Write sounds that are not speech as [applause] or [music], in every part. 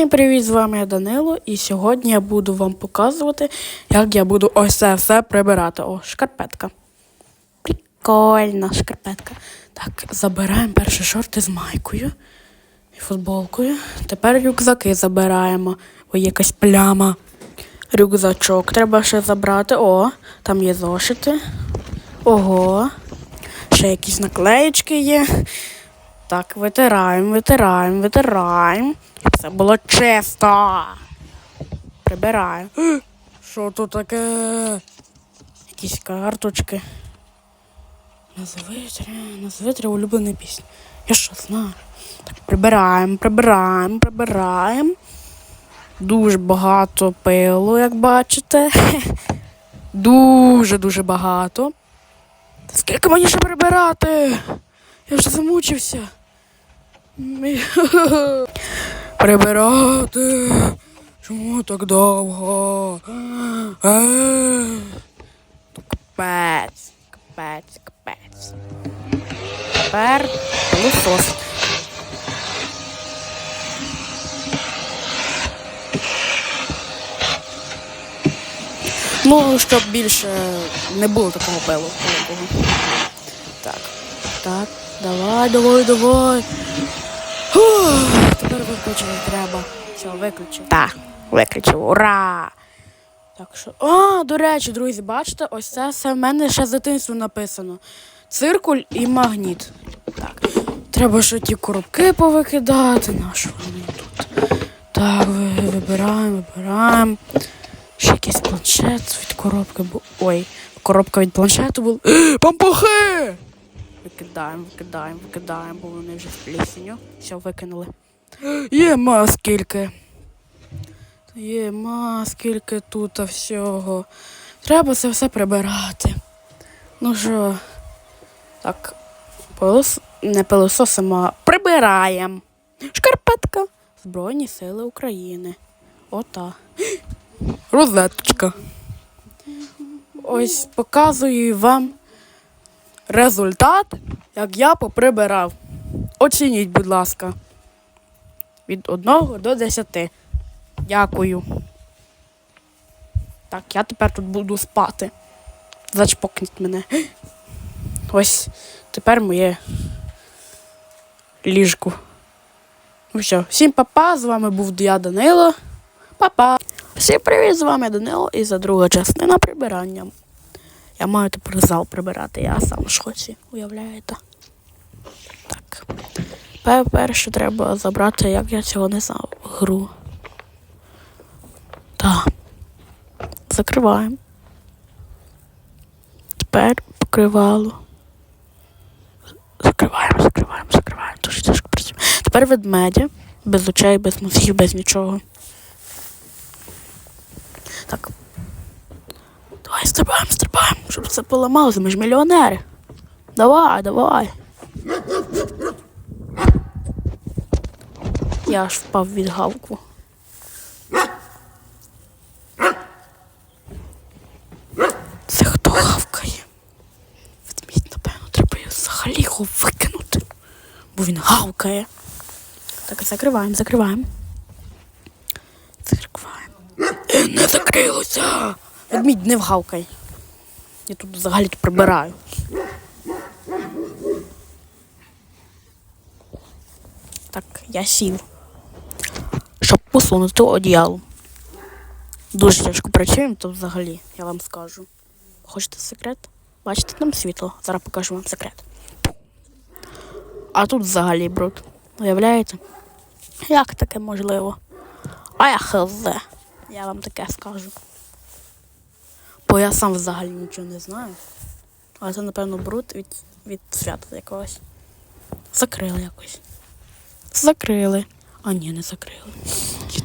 Усім привіт, з вами я Данило, і сьогодні я буду вам показувати, як я буду ось це все прибирати. О, шкарпетка. Прикольна шкарпетка. Так, забираємо перші шорти з майкою і футболкою. Тепер рюкзаки забираємо, є якась пляма. Рюкзачок треба ще забрати. О, там є зошити. Ого. Ще якісь наклеєчки є. Так, витираємо, витираємо, витираємо. Щоб все було чисто. Прибираю. Е, Що тут таке? Якісь карточки. Назви тря- назви три улюблені пісні. Я що знаю. Так, прибираємо, прибираємо, прибираємо. Дуже багато пилу, як бачите. [laughs] Дуже-дуже багато. Скільки мені ще прибирати? Я вже замучився. Прибирати. Чому так довго? Е. Капець, капець, капець. Тепер пилосос. Ну, щоб більше не було такого пилу. Так, так, давай, давай, давай. Тепер виключити треба. Все, виключив. Так, виключив. Ура! Так що. А, до речі, друзі, бачите, ось це все в мене ще з дитинства написано. Циркуль і магніт. Так. Треба ще ті коробки повикидати. На що вони тут? Так, вибираємо, вибираємо. Ще якийсь планшет від коробки був. Ой, коробка від планшету була. [gasps] Пампухи! Викидаємо, викидаємо, викидаємо, бо вони вже в плісеню. Все, викинули. [gasps] Є ма скільки. Є ма скільки тут всього. Треба це все прибирати. Ну що, так, пилос... не пилососимо, а прибираємо. Шкарпетка. Збройні сили України. Ота. [gasps] Розеточка. Ось показую вам результат, як я поприбирав. Оцініть, будь ласка. Від 1 до 10. Дякую. Так, я тепер тут буду спати. Зачпокніть мене. Ось тепер моє ліжко. Ну все, всім папа, з вами був я Данило. Па-па! Всім привіт, з вами Данило і за друга частина прибирання. Я маю тепер зал прибирати, я сам в шоці, уявляєте? Так. Пе- Перше треба забрати, як я цього не знав, гру. Так. Закриваємо. Тепер покривало. Закриваємо, закриваємо, закриваємо. Дуже тяжко працює. Тепер ведмедя. Без очей, без мозгів, без нічого. Так. Давай стрибаємо, стрибаємо, щоб це поламалося. Ми ж мільйонери. Давай, давай. Я аж впав від гавку. Це хто гавкає? Ведмідь, напевно, треба його взагалі його викинути. Бо він гавкає. Так, закриваємо, закриваємо. Закриваємо. Не закрилося. Ведмідь, не вгавкай. Я тут взагалі прибираю. Так, я сів. Щоб посунути одіяло. Дуже тяжко працюємо, то взагалі, я вам скажу. Хочете секрет? Бачите там світло? Зараз покажу вам секрет. А тут взагалі бруд. Уявляєте? Як таке можливо? А я хз. Я вам таке скажу. Бо я сам взагалі нічого не знаю. Але це, напевно, бруд від, від свята якогось. Закрили якось. Закрили. А ні, не закрили.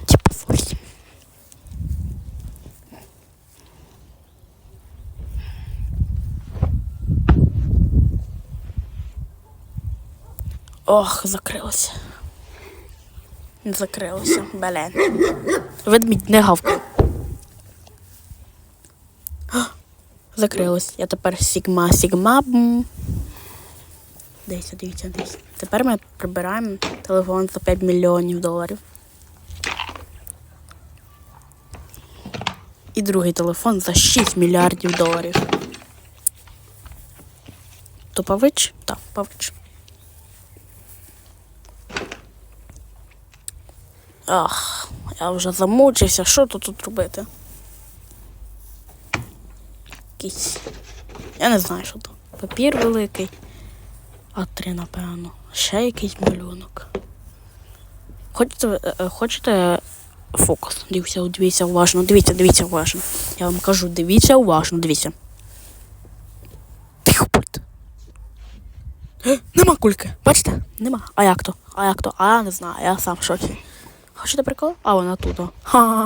Типу. Ох, закрилося. Закрилося, блін. Ведмідь не гавкав. закрилось. Я тепер сігма сігма. Десь, дивіться, десь. Тепер ми прибираємо телефон за 5 мільйонів доларів. І другий телефон за 6 мільярдів доларів. То павич? Так, павич. Ах, я вже замучився, що тут тут робити? Якийсь. Я не знаю, що то. Папір великий. А3, напевно. Ще якийсь малюнок. Хочете, е, е, хочете фокус? Дивіться, дивіться уважно, дивіться, дивіться уважно. Я вам кажу, дивіться уважно, дивіться. Тихо будьте. Е, Нема кульки. Бачите? Нема. А як то? А як то? А я не знаю, я сам в шоці. Хочете прикол? А вона тут. Ха-ха.